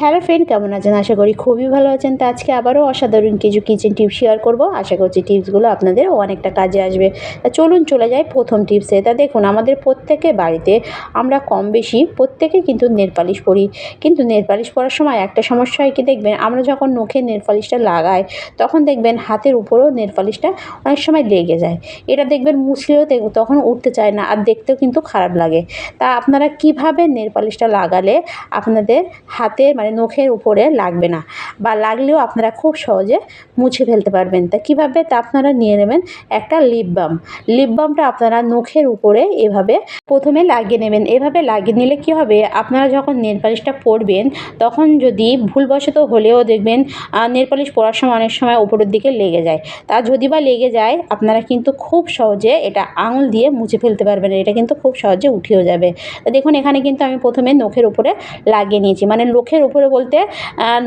Hello friend, কেমন আছেন? আশা করি খুবই ভালো আছেন। তো আজকে আবারও অসাধারণ কিছু কিচেন টিপস শেয়ার করব। আশা করছি টিপসগুলো আপনাদের অনেকটা কাজে আসবে। তা চলুন চলে যাই প্রথম টিপসে তা দেখুন, আমাদের প্রত্যেকে বাড়িতে আমরা কম বেশি প্রত্যেকে কিন্তু নেল পালিশ পরি। কিন্তু নেল পালিশ পরার সময় একটা সমস্যা হয় কি দেখবেন, আমরা যখন নখে নেল পালিশটা লাগাই, তখন দেখবেন হাতের উপরেও নেল পালিশটা অনেক সময় লেগে যায়। এটা দেখবেন মুছলেও দেখ- তখন উঠতে চায় না আর দেখতেও কিন্তু খারাপ লাগে। তা আপনারা কীভাবে নেল পালিশটা লাগালে আপনাদের হাতে মানে নখের উপরে লাগবে না বা লাগলেও আপনারা খুব সহজে মুছে ফেলতে পারবেন। তা কীভাবে? তা আপনারা নিয়ে নেবেন একটা লিপ বাম লিপ বামটা আপনারা নখের উপরে এভাবে প্রথমে লাগিয়ে নেবেন। এভাবে লাগিয়ে নিলে কি হবে? আপনারা যখন নেল পালিশটা পরবেন, তখন যদি ভুলবশত হলেও দেখবেন নেল পালিশ পরার সময় অনেক সময় উপরের দিকে লেগে যায়। তা যদি বা লেগে যায়, আপনারা কিন্তু খুব সহজে এটা আঙুল দিয়ে মুছে ফেলতে পারবেন। এটা কিন্তু খুব সহজে উঠেও যাবে। দেখুন, এখানে কিন্তু আমি প্রথমে নখের উপরে লাগিয়ে নিয়েছি। মানে নখের উপরে বলতে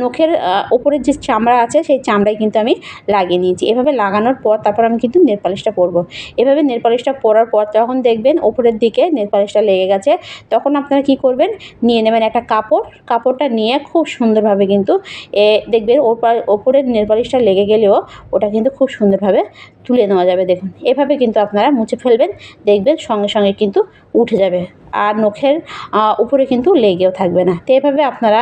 নখের আহ, উপরের যে চামড়া আছে সেই চামড়ায় কিন্তু আমি লাগিয়ে নিয়েছি। এভাবে লাগানোর পর তারপর আমি কিন্তু নেল পালিশটা পরবো। এভাবে নেল পালিশটা পরার পর যখন দেখবেন ওপরের দিকে নেল পালিশটা লেগে গেছে তখন আপনারা কি করবেন নিয়ে নেবেন একটা কাপড়। কাপড়টা নিয়ে খুব সুন্দরভাবে কিন্তু এ দেখবেন ওপর ওপরের নেল পালিশটা লেগে গেলেও ওটা কিন্তু খুব সুন্দরভাবে তুলে নেওয়া যাবে, দেখুন। এভাবে কিন্তু আপনারা মুছে ফেলবেন, দেখবেন সঙ্গে সঙ্গে কিন্তু উঠে যাবে। আর নখের উপরে কিন্তু লেগেও থাকবে না। তো এভাবে আপনারা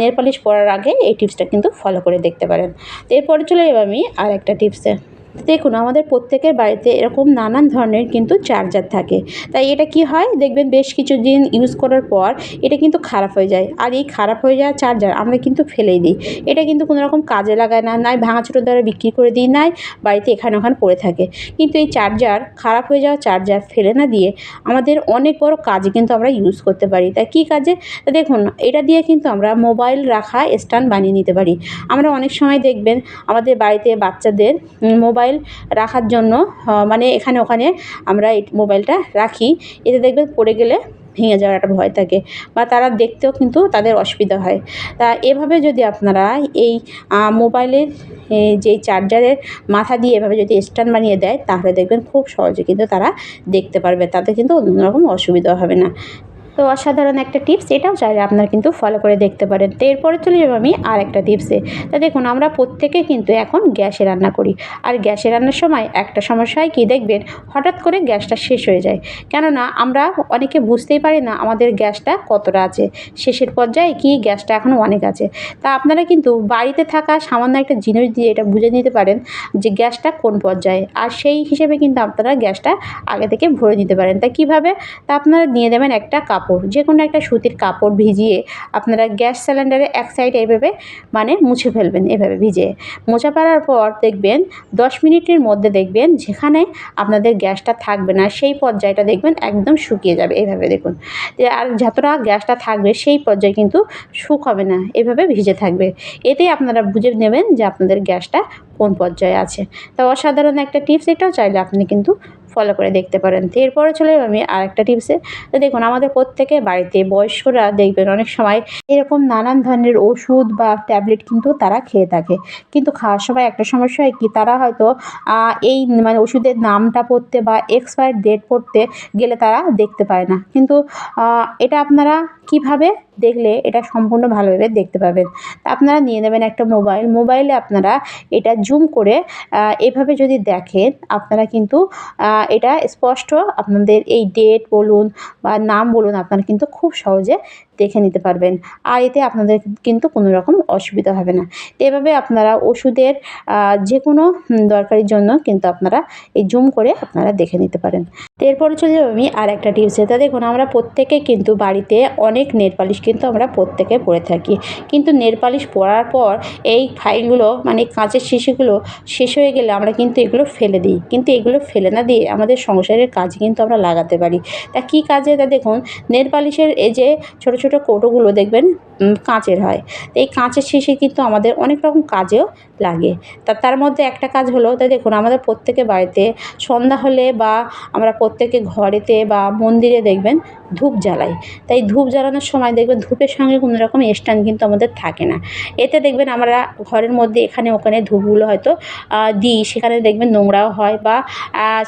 নেল পালিশ পরার আগে এই টিপসটা কিন্তু ফলো করে দেখতে পারেন। তো এরপরে চলে যাব আমি আর একটা টিপসে। দেখুন আমাদের প্রত্যেকের বাড়িতে এরকম নানান ধরনের কিন্তু চার্জার থাকে। তাই এটা কি হয়? দেখবেন বেশ কিছু দিন ইউজ করার পর এটা কিন্তু খারাপ হয়ে যায়। আর এই খারাপ হয়ে যাওয়া চার্জার আমরা কিন্তু ফেলেই দিই। এটা কিন্তু কোনো রকম কাজে লাগায় না নাই ভাঙাচোটো দ্বারা বিক্রি করে দিই নাই বাড়িতে এখানে ওখানে পড়ে থাকে। কিন্তু এই চার্জার খারাপ হয়ে যাওয়া চার্জার ফেলে না দিয়ে আমাদের অনেক বড় কাজে কিন্তু আমরা ইউজ করতে পারি। তাই কী কাজে? দেখুন এটা দিয়ে কিন্তু আমরা মোবাইল রাখা স্ট্যান্ড বানিয়ে নিতে পারি। আমরা অনেক সময় দেখবেন আমাদের বাড়িতে বাচ্চাদের উম, মোবাইল রাখার জন্য মানে এখানে ওখানে আমরা এই মোবাইলটা রাখি। এতে দেখবেন পড়ে গেলে ভেঙে যাওয়ার একটা ভয় থাকে বা তারা দেখতেও কিন্তু তাদের অসুবিধা হয়। তা এভাবে যদি আপনারা এই মোবাইলের এই যে চার্জারের মাথা দিয়ে এভাবে যদি স্ট্যান্ড বানিয়ে দেয়, তাহলে দেখবেন খুব সহজে কিন্তু তারা দেখতে পারবে। তাতে কিন্তু রকম অসুবিধা হবে না। তো অসাধারণ একটা টিপস এটাও চাইলে আপনারা কিন্তু ফলো করে দেখতে পারেন। তো এরপরে চলে যাব আমি আর একটা টিপসে তা দেখুন, আমরা প্রত্যেকে কিন্তু এখন গ্যাসে রান্না করি। আর গ্যাসে রান্নার সময় একটা সমস্যা হয় কি দেখবেন, হঠাৎ করে গ্যাসটা শেষ হয়ে যায়। কেননা আমরা অনেকে বুঝতেই পারি না আমাদের গ্যাসটা কতটা আছে। শেষের পর্যায়ে কি গ্যাসটা এখনও অনেক আছে। তা আপনারা কিন্তু বাড়িতে থাকা সামান্য একটা জিনিস দিয়ে এটা বুঝে নিতে পারেন যে গ্যাসটা কোন পর্যায়ে। আর সেই হিসেবে কিন্তু আপনারা গ্যাসটা আগে থেকে ভরে নিতে পারেন। তা কীভাবে? তা আপনারা নিয়ে দেবেন একটা কাপড় যে কোনো একটা সুতির কাপড় ভিজিয়ে আপনারা গ্যাস সিলিন্ডারে এক সাইড এভাবে মানে মুছে ফেলবেন, এভাবে ভিজিয়ে। মোছা ফেলার পর দেখবেন, দশ মিনিটের মধ্যে দেখবেন যেখানে আপনাদের গ্যাসটা থাকবে না, সেই পর্যায়টা দেখবেন একদম শুকিয়ে যাবে, এভাবে দেখুন। আর যতটা গ্যাসটা থাকবে, সেই পর্যায়ে কিন্তু শুকাবে না, এভাবে ভিজে থাকবে। এতেই আপনারা বুঝে নেবেন যে আপনাদের গ্যাসটা কোন পর্যায়ে আছে। তা অসাধারণ একটা টিপস এটাও চাইলে আপনি কিন্তু ফলো করে দেখতে পারেন। তো এরপরে চলে আমি আর একটা টিপসে তো দেখুন, আমাদের প্রত্যেকে বাড়িতে বয়স্করা দেখবেন অনেক সময় এরকম নানান ধরনের ওষুধ বা ট্যাবলেট কিন্তু তারা খেয়ে থাকে। কিন্তু খাওয়ার সময় একটা সমস্যা হয় কি, তারা হয়তো এই মানে ওষুধের নামটা পড়তে বা এক্সপায়ার ডেট পড়তে গেলে তারা দেখতে পায় না। কিন্তু এটা আপনারা কীভাবে দেখলে এটা সম্পূর্ণ ভালোভাবে দেখতে পাবেন। আপনারা নিয়ে নেবেন একটা মোবাইল। মোবাইলে আপনারা এটা জুম করে এভাবে যদি দেখেন, আপনারা কিন্তু এটা স্পষ্ট আপনাদের এই ডেট বলুন বা নাম বলুন, আপনারা কিন্তু খুব সহজে দেখে নিতে পারবেন। আর এতে আপনাদের কিন্তু কোনো রকম অসুবিধা হবে না। এভাবে আপনারা ওষুধের যে কোনো দরকারির জন্য কিন্তু আপনারা এই জুম করে আপনারা দেখে নিতে পারেন। এরপরে চলে যাব আমি আর একটা টিপসে। তা দেখুন, আমরা প্রত্যেকে কিন্তু বাড়িতে অনেক নেল পালিশ কিন্তু আমরা প্রত্যেকে পরে থাকি। কিন্তু নেল পালিশ পরার পর এই ফাইলগুলো মানে কাঁচের শিশিগুলো শেষ হয়ে গেলে আমরা কিন্তু এগুলো ফেলে দিই। কিন্তু এগুলো ফেলে না দিয়ে আমাদের সংসারের কাজ কিন্তু আমরা লাগাতে পারি। তা কী কাজে? তা দেখুন নেল পালিশের এই যে ছোটো ছোটো কৌটোগুলো দেখবেন কাঁচের হয়। তো এই কাঁচের শেষে কিন্তু আমাদের অনেক রকম কাজেও লাগে। তা তার মধ্যে একটা কাজ হলো, তাই দেখুন আমাদের প্রত্যেকে বাড়িতে সন্ধ্যা হলে বা আমরা প্রত্যেকে ঘরেতে বা মন্দিরে দেখবেন ধূপ জ্বালাই তাই ধূপ জ্বালানোর সময় দেখবেন ধূপের সঙ্গে কোনো রকম স্ট্যান্ড কিন্তু আমাদের থাকে না। এতে দেখবেন আমরা ঘরের মধ্যে এখানে ওখানে ধূপগুলো হয়তো দিই। সেখানে দেখবেন নোংরাও হয় বা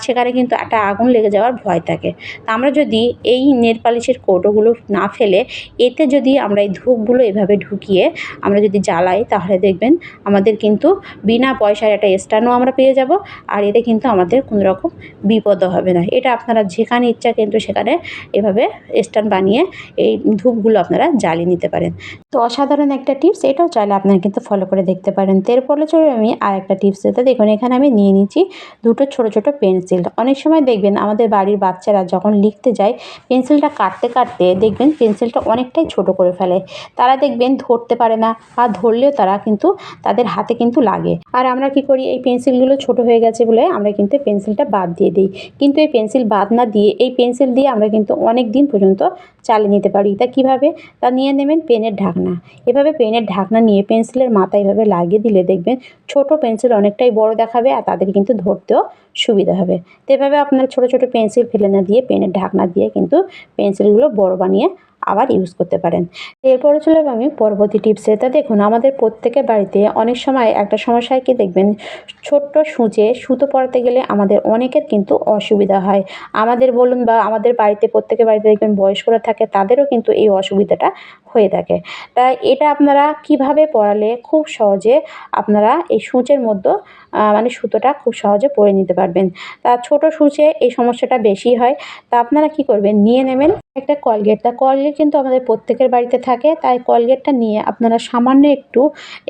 সেখানে কিন্তু একটা আগুন লেগে যাওয়ার ভয় থাকে। তা আমরা যদি এই নেল পালিশের কৌটোগুলো না ফেলে, এতে যদি আমরা এই ধূপগুলো এভাবে ঢুকিয়ে আমরা যদি জ্বালাই, তাহলে দেখবেন আমাদের কিন্তু বিনা পয়সার একটা স্ট্যান্ডও আমরা পেয়ে যাব। আর এতে কিন্তু আমাদের কোনো রকম বিপদও হবে না। এটা আপনারা যেখানে ইচ্ছা কিন্তু সেখানে এভাবে স্ট্যান্ড বানিয়ে এই ধূপগুলো আপনারা জ্বালিয়ে নিতে পারেন। তো অসাধারণ একটা টিপস, এটাও চাইলে আপনারা কিন্তু ফলো করে দেখতে পারেন। এরপরে চলে আমি আর একটা টিপস দিতে। দেখুন, এখানে আমি নিয়ে নিচ্ছি দুটো ছোটো ছোটো পেন্সিল। অনেক সময় দেখবেন আমাদের বাড়ির বাচ্চারা যখন লিখতে যায়, পেন্সিলটা কাটতে কাটতে দেখবেন পেন্সিলটা অনেকটাই ছোট করে ফেলে। তারা দেখবেন ধরতে পারে না আর ধরলেও তারা কিন্তু তাদের হাতে কিন্তু লাগে। আর আমরা কি করি, এই পেন্সিলগুলো ছোট হয়ে গেছে বলে আমরা কিন্তু পেন্সিলটা বাদ দিয়ে দিই। কিন্তু এই পেন্সিল বাদ না দিয়ে, এই পেন্সিল দিয়ে আমরা কিন্তু অনেক দিন পর্যন্ত চালিয়ে নিতে পারি। তা কীভাবে? তা নিয়ে নেবেন পেনের ঢাকনা। এভাবে পেনের ঢাকনা নিয়ে পেন্সিলের মাথা এভাবে লাগিয়ে দিলে দেখবেন ছোট পেন্সিল অনেকটাই বড় দেখাবে আর তাদের কিন্তু ধরতেও সুবিধা হবে। তো এভাবে আপনারা ছোটো ছোটো পেন্সিল ফেলে না দিয়ে পেনের ঢাকনা দিয়ে কিন্তু পেন্সিলগুলো বড় বানিয়ে আবার ইউজ করতে পারেন। এরপরে চলে আমি পরবর্তী টিপসে তা দেখুন, আমাদের প্রত্যেকের বাড়িতে অনেক সময় একটা সমস্যায় কি দেখবেন, ছোট্ট সূচে সুতো পরাতে গেলে আমাদের অনেকের কিন্তু অসুবিধা হয়। আমাদের বলুন বা আমাদের বাড়িতে, প্রত্যেকের বাড়িতে দেখবেন বয়স্করা থাকে, তাদেরও কিন্তু এই অসুবিধাটা হয়ে থাকে। তাই এটা আপনারা কীভাবে পরালে খুব সহজে আপনারা এই সূচের মধ্যে মানে সুতোটা খুব সহজে পরে নিতে পারবেন। তা ছোটো সূচে এই সমস্যাটা বেশি হয়। তা আপনারা কি করবেন? নিয়ে নেবেন একটা কলগেট। তা কলগেট কিন্তু আমাদের প্রত্যেকের বাড়িতে থাকে। তাই কলগেটটা নিয়ে আপনারা সামান্য একটু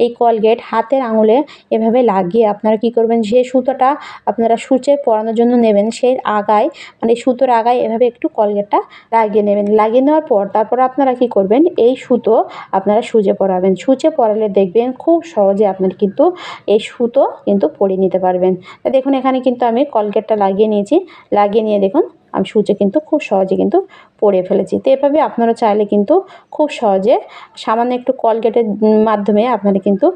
এই কলগেট হাতের আঙুলে এভাবে লাগিয়ে আপনারা কি করবেন? যে সুতোটা আপনারা সূচে পরানোর জন্য নেবেন, সেই আগায় মানে সুতোর আগায় এভাবে একটু কলগেটটা লাগিয়ে নেবেন। লাগিয়ে নেওয়ার পর তারপর আপনারা কি করবেন? এই সুতো আপনারা সুজে পরাবেন। সুচে পরালে দেখবেন খুব সহজে আপনার কিন্তু এই সুতো কিন্তু পরে নিতে পারবেন। দেখুন, এখানে কিন্তু আমি কলগেটটা লাগিয়ে নিয়েছি। লাগিয়ে নিয়ে দেখুন, আমি সূচে কিন্তু খুব সহজে কিন্তু পরে ফেলেছি। তো এভাবে আপনারা চাইলে কিন্তু খুব সহজে সামান্য একটু কলগেটের মাধ্যমে আপনারা কিন্তু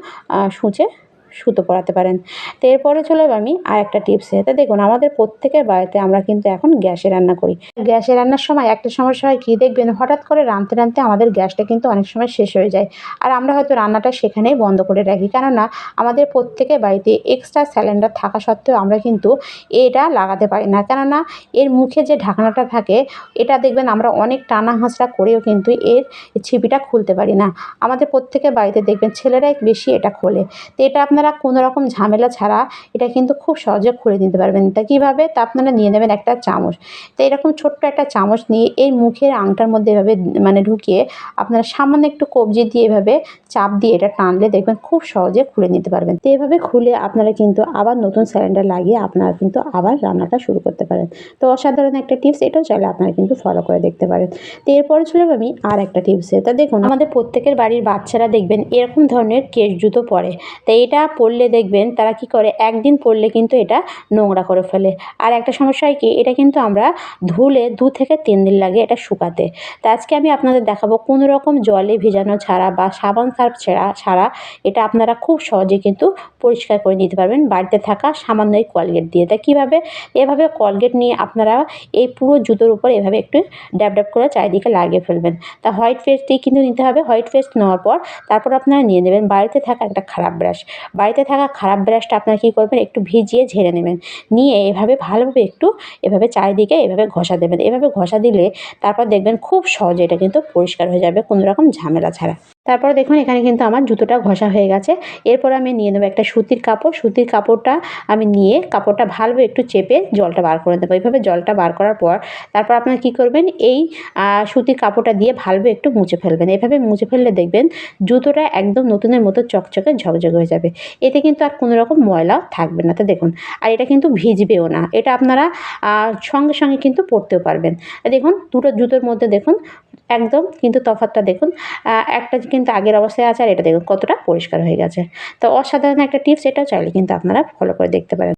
সূচে সুতো পরাতে পারেন। তো এরপরে চলে আমি আর একটা টিপসে। তো দেখুন, আমাদের প্রত্যেকের বাড়িতে আমরা কিন্তু এখন গ্যাসে রান্না করি। গ্যাসে রান্নার সময় একটা সমস্যা হয়, কী দেখবেন? হঠাৎ করে রাঁধতে রাঁধতে আমাদের গ্যাসটা কিন্তু অনেক সময় শেষ হয়ে যায়। আর আমরা হয়তো রান্নাটা সেখানেই বন্ধ করে রাখি। কেননা, আমাদের প্রত্যেকের বাড়িতে এক্সট্রা সিলিন্ডার থাকা সত্ত্বেও আমরা কিন্তু এটা লাগাতে পারি না। কেননা, এর মুখে যে ঢাকনাটা থাকে, এটা দেখবেন আমরা অনেক টানা হাঁচড়া করেও কিন্তু এর ছিপিটা খুলতে পারি না। আমাদের প্রত্যেকের বাড়িতে দেখবেন ছেলেরাই বেশি এটা খোলে। তো এটা আপনার আপনারা কোনো রকম ঝামেলা ছাড়া এটা কিন্তু খুব সহজে খুলে নিতে পারবেন। তা কীভাবে? তা আপনারা নিয়ে নেবেন একটা চামচ। তো এরকম ছোট্ট একটা চামচ নিয়ে এই মুখের আংটার মধ্যে এভাবে মানে ঢুকিয়ে আপনারা সামান্য একটু কবজি দিয়ে এভাবে চাপ দিয়ে এটা টানলে দেখবেন খুব সহজে খুলে নিতে পারবেন। তো এভাবে খুলে আপনারা কিন্তু আবার নতুন সিলিন্ডার লাগিয়ে আপনারা কিন্তু আবার রান্নাটা শুরু করতে পারেন। তো অসাধারণ একটা টিপস এটাও চাইলে আপনারা কিন্তু ফলো করে দেখতে পারেন। তো এরপরে ছিল আমি আর একটা টিপসে তা দেখুন, আমাদের প্রত্যেকের বাড়ির বাচ্চারা দেখবেন এরকম ধরনের কেশ জুতো পরে। তো এটা পরলে দেখবেন তারা কি করে? একদিন পরলে কিন্তু এটা নোংরা করে ফেলে। আর একটা সমস্যা হয় কি? এটা কিন্তু আমরা ধুলে দু থেকে তিন দিন লাগে এটা শুকাতে। তো আজকে আমি আপনাদের দেখাবো কোনো রকম জলে ভেজানো ছাড়া বা সাবান সার্ফ ছাড়া ছাড়া এটা আপনারা খুব সহজে কিন্তু পরিষ্কার করে নিতে পারবেন বাড়িতে থাকা সামান্য এই কলগেট দিয়ে। তা কীভাবে? এভাবে কলগেট নিয়ে আপনারা এই পুরো জুতোর উপর এভাবে একটু ড্যাব করে চারিদিকে লাগিয়ে ফেলবেন। তা হোয়াইট পেস্টটি কিন্তু নিতে হবে। হোয়াইট পেস্ট নেওয়ার পর তারপর আপনারা নিয়ে নেবেন। বাড়িতে থাকা একটা খারাপ ব্রাশ। বাড়িতে থাকা খারাপ ব্রাশটা আপনারা কী করবেন? একটু ভিজিয়ে ঝেড়ে নেবেন। নিয়ে এভাবে ভালোভাবে একটু এভাবে চারিদিকে এভাবে ঘষা দেবেন। এভাবে ঘষা দিলে তারপর দেখবেন খুব সহজে এটা কিন্তু পরিষ্কার হয়ে যাবে কোনো রকম ঝামেলা ছাড়া। তারপরে দেখুন এখানে কিন্তু আমার জুতোটা ঘষা হয়ে গেছে। এরপর আমি নিয়ে নেব একটা সুতির কাপড়। সুতির কাপড়টা আমি নিয়ে কাপড়টা ভালোভাবে একটু চেপে জলটা বার করে দেবো এইভাবে জলটা বার করার পর তারপর আপনারা কী করবেন? এই সুতির কাপড়টা দিয়ে ভালোভাবে একটু মুছে ফেলবেন। এভাবে মুছে ফেললে দেখবেন জুতোটা একদম নতুনের মতো চকচকে ঝকঝকে হয়ে যাবে। এতে কিন্তু আর কোনো রকম ময়লা থাকবে না। তো দেখুন, আর এটা কিন্তু ভিজবেও না। এটা আপনারা সঙ্গে সঙ্গে কিন্তু পরতেও পারবেন। দেখুন, দুটো জুতোর মধ্যে দেখুন, একদম কিন্তু তফাতটা দেখুন একটা কিন্তু আগের অবস্থায় আছে, আর এটা দেখুন কতটা পরিষ্কার হয়ে গেছে। তো অসাধারণ একটা টিপস, এটাও চাইলে কিন্তু আপনারা ফলো করে দেখতে পারেন।